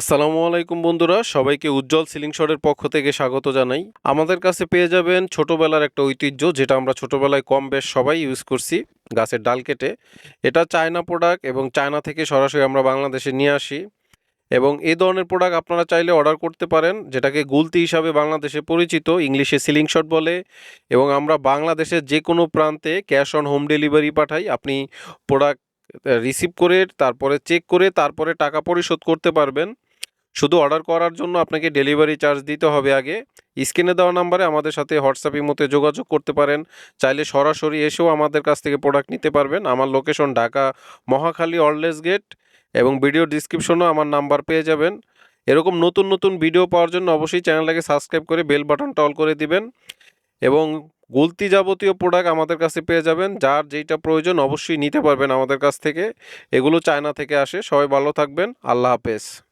আসসালামু আলাইকুম বন্ধুরা, সবাইকে উজ্জ্বল সিলিং শটের পক্ষ থেকে স্বাগত জানাই। আমাদের কাছে পেয়ে যাবেন ছোটবেলার একটা ঐতিহ্য, যেটা আমরা ছোটবেলায় কম বেশ সবাই ইউজ করছি গাছের ডাল কেটে। এটা চায়না প্রোডাক্ট এবং চায়না থেকে সরাসরি আমরা বাংলাদেশে নিয়ে আসি। এবং এই ধরনের প্রোডাক্ট আপনারা চাইলে অর্ডার করতে পারেন, যেটাকে গুলতি হিসাবে বাংলাদেশে পরিচিত, ইংলিশে সিলিং শট বলে। এবং আমরা বাংলাদেশের যে কোনো প্রান্তে ক্যাশ অন হোম ডেলিভারি পাঠাই। আপনি প্রোডাক্ট রিসিভ করে, তারপরে চেক করে, তারপরে টাকা পরিশোধ করতে পারবেন। শুধু অর্ডার করার জন্য আপনাকে ডেলিভারি চার্জ দিতে হবে আগে। স্ক্রিনে দেওয়া নাম্বারে আমাদের সাথে হোয়াটসঅ্যাপের মধ্যে যোগাযোগ করতে পারেন। চাইলে সরাসরি এসেও আমাদের কাছ থেকে প্রোডাক্ট নিতে পারবেন। আমার location Dhaka Mohakhali wireless gate এবং ভিডিও ডিসক্রিপশনেও আমার নাম্বার পেয়ে যাবেন। এরকম নতুন নতুন ভিডিও পাওয়ার জন্য অবশ্যই চ্যানেলটাকে সাবস্ক্রাইব করে বেল বাটনটা অল করে দিবেন। এবং গুলতি যাবতীয় প্রোডাক্ট আমাদের কাছে পেয়ে যাবেন। যার যেইটা প্রয়োজন অবশ্যই নিতে পারবেন আমাদের কাছ থেকে। এগুলো চায়না থেকে আসে। সবাই ভালো থাকবেন। আল্লাহ হাফেজ।